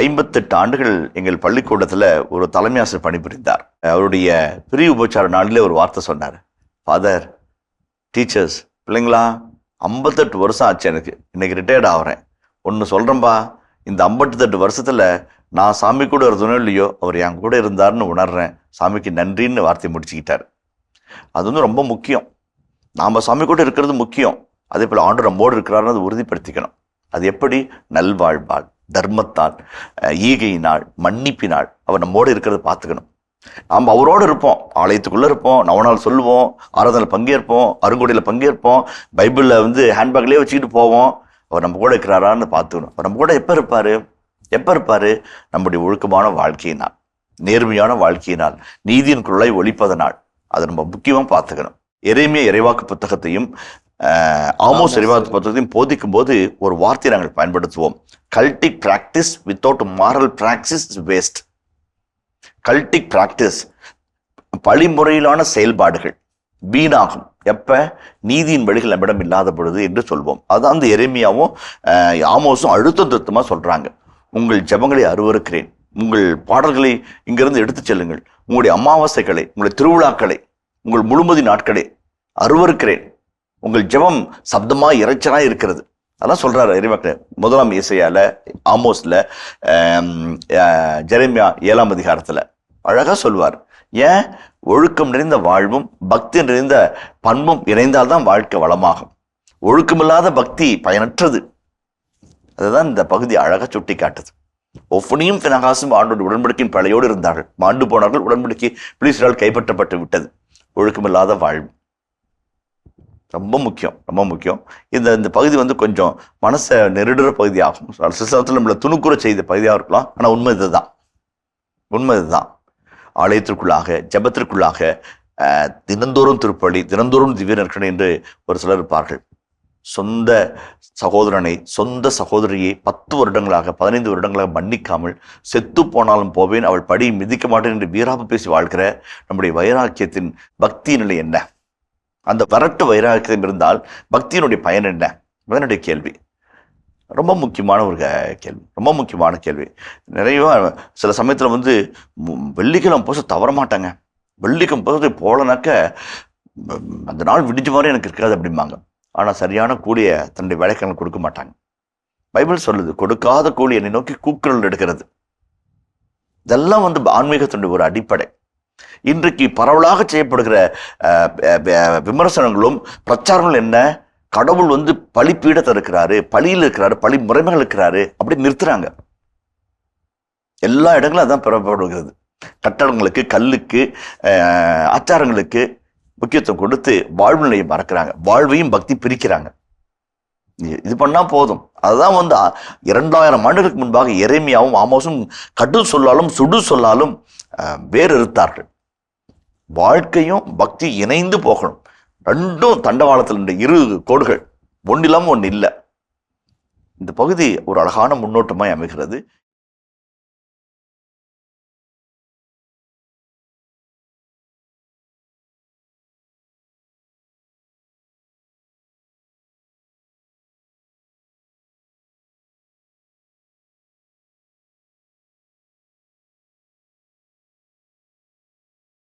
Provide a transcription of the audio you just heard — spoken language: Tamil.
ஐம்பத்தெட்டு ஆண்டுகள் எங்கள் பள்ளிக்கூடத்தில் ஒரு தலைமையாசிரியர் பணிபுரிந்தார். அவருடைய பிரிவு உபச்சார நாளிலே ஒரு வார்த்தை சொன்னார். ஃபாதர் டீச்சர்ஸ் பிள்ளைங்களா ஐம்பத்தெட்டு வருஷம் ஆச்சு எனக்கு. இன்னைக்கு ரிட்டையர்ட் ஆகிறேன். ஒன்று சொல்கிறேன்பா இந்த ஐம்பத்தெட்டு வருஷத்தில் நான் சாமி கூட இருந்தனோ இல்லையோ அவர் என் கூட இருந்தார்னு உணர்றேன். சாமிக்கு நன்றின்னு வார்த்தை முடிச்சுக்கிட்டார். அது வந்து ரொம்ப முக்கியம். நாம் சாமி கூட இருக்கிறது முக்கியம். அதே போல் ஆண்டு நம்மோடு இருக்கிறாருன்னு அதை உறுதிப்படுத்திக்கணும். அது எப்படி? நல்வாழ்வாள். தர்மத்தால் ஈகையினால் மன்னிப்பினால் அவர் நம்மோடு இருக்கிறத பார்த்துக்கணும். நாம் அவரோடு இருப்போம். ஆலயத்துக்குள்ளே இருப்போம். நவநாள் சொல்லுவோம். ஆராதனில் பங்கேற்போம். அருங்குடியில் பங்கேற்போம். பைபிளில் வந்து ஹேண்ட்பேக்லேயே வச்சுக்கிட்டு போவோம். அவர் நம்ம கூட இருக்கிறாரான்னு பார்த்துக்கணும். அவர் நம்ம கூட எப்போ இருப்பார்? எப்போ இருப்பார்? நம்முடைய ஒழுக்கமான வாழ்க்கையினால் நேர்மையான வாழ்க்கையினால் நீதியின் குரலை ஒழிப்பதனால். அதை நம்ம முக்கியமாக பார்த்துக்கணும். இறைமைய இறைவாக்கு புத்தகத்தையும் ஆமோஸ் அறிவாத புத்தகத்தையும் போதிக்கும் போது ஒரு வார்த்தையை நாங்கள் பயன்படுத்துவோம். Cultic practice without moral practice waste cultic practice பழிமுறையிலான செயல்பாடுகள் வீணாகும். எப்போ? நீதியின் வழிகள் நம்மிடம் இல்லாத பொழுது என்று சொல்வோம். அதான் அந்த எளிமையாகவும் ஆமோஸும் அழுத்தம் திருத்தமாக சொல்கிறாங்க உங்கள் ஜெபங்களை அருவருக்கிறேன். உங்கள் பாடல்களை இங்கிருந்து எடுத்துச் செல்லுங்கள். உங்களுடைய அமாவாசைகளை உங்களுடைய திருவிழாக்களை உங்கள் முழுமதி நாட்களை அருவருக்கிறேன். உங்கள் ஜெபம் சப்தமாக இறைச்சலாக இருக்கிறது. அதான் சொல்கிறாரு இறைவாக்கு முதலாம் இசையால் ஆமோஸில் ஜெரேமியா ஏழாம் அதிகாரத்தில் அழகாக சொல்வார். ஏன்? ஒழுக்கம் நிறைந்த வாழ்வும் பக்தி நிறைந்த பண்பும் இணைந்தால்தான் வாழ்க்கை வளமாகும். ஒழுக்கமில்லாத பக்தி பயனற்றது. அதுதான் இந்த பகுதி அழகாக சுட்டி காட்டுது ஒவ்வொன்றையும் பினகாசும் ஆண்டோட உடன்படிக்கையின் பழையோடு இருந்தார்கள். மாண்டு போனார்கள் உடன்படிக்கை பிளீசரால் கைப்பற்றப்பட்டு விட்டது. ஒழுக்கமில்லாத வாழ்வு. ரொம்ப முக்கியம் ரொம்ப முக்கியம். இந்த இந்த பகுதி வந்து கொஞ்சம் மனசை நெருடுற பகுதியாகும். சிஸ்டத்தில் நம்மளை துணுக்குற செய்த பகுதியாக இருக்கலாம். ஆனால் உண்மை இதுதான். உண்மை இதுதான். ஆலயத்திற்குள்ளாக ஜெபத்திற்குள்ளாக தினந்தோறும் திருப்பலி தினந்தோறும் திவ்ய என்று ஒரு சிலர் இருப்பார்கள். சொந்த சகோதரனை சொந்த சகோதரியை பத்து வருடங்களாக பதினைந்து வருடங்களாக மன்னிக்காமல் செத்து போனாலும் போவேன் அவள் படி மிதிக்க மாட்டேன் என்று வீராப்பு பேசி வாழ்கிற நம்முடைய வைராக்கியத்தின் பக்தி நிலை என்ன? அந்த வரட்டு வைராக்கியம் இருந்தால் பக்தியினுடைய பயன் என்ன? அதனுடைய கேள்வி. ரொம்ப முக்கியமான ஒரு கேள்வி. ரொம்ப முக்கியமான கேள்வி. நிறைய சில சமயத்தில் வந்து மு- வெள்ளிக்கிழமை போச தவற மாட்டாங்க. வெள்ளிக்கிழமை போச போலனாக்க அந்த நாள் விடிஞ்ச மாதிரி எனக்கு இருக்காது அப்படிம்பாங்க. ஆனால் சரியான கூலிய தன்னுடைய வேலைக்காரங்க கொடுக்க மாட்டாங்க. பைபிள் சொல்லுது கொடுக்காத கூலி என்னை நோக்கி கூக்குரல் எடுக்கிறது. இதெல்லாம் வந்து ஆன்மீகத்தினுடைய ஒரு அடிப்படை. இன்றைக்கு பரவலாக செய்யப்படுகிற அஹ், விமர்சனங்களும் பிரச்சாரங்களும் என்ன? கடவுள் வந்து பழி பீடத்தை இருக்கிறாரு பழியில் இருக்கிறாரு பழி முறைமைகள் இருக்கிறாரு அப்படி நிறுத்துறாங்க. எல்லா இடங்களும் அதான் பெறப்படுகிறது. கட்டடங்களுக்கு கல்லுக்கு அஹ், ஆச்சாரங்களுக்கு முக்கியத்துவம் கொடுத்து வாழ்வு நிலையை மறக்கிறாங்க. வாழ்வையும் பக்தி பிரிக்கிறாங்க. இது- பண்ணால் பண்ணா போதும். அதுதான் வந்து இரண்டாயிரம் ஆண்டுகளுக்கு முன்பாக இறைமையாகவும் ஆமோசும் கடு சொல்லாலும் சுடு சொல்லாலும் அஹ், வேறு இருத்தார்கள் வாழ்க்கையும் பக்தி இணைந்து போகணும். ரெண்டும் தண்டவாளத்தில் இரு கோடுகள் ஒன்று ஒன்று இல்லை. இந்த பகுதி ஒரு அழகான முன்னோட்டமாய் அமைகிறது.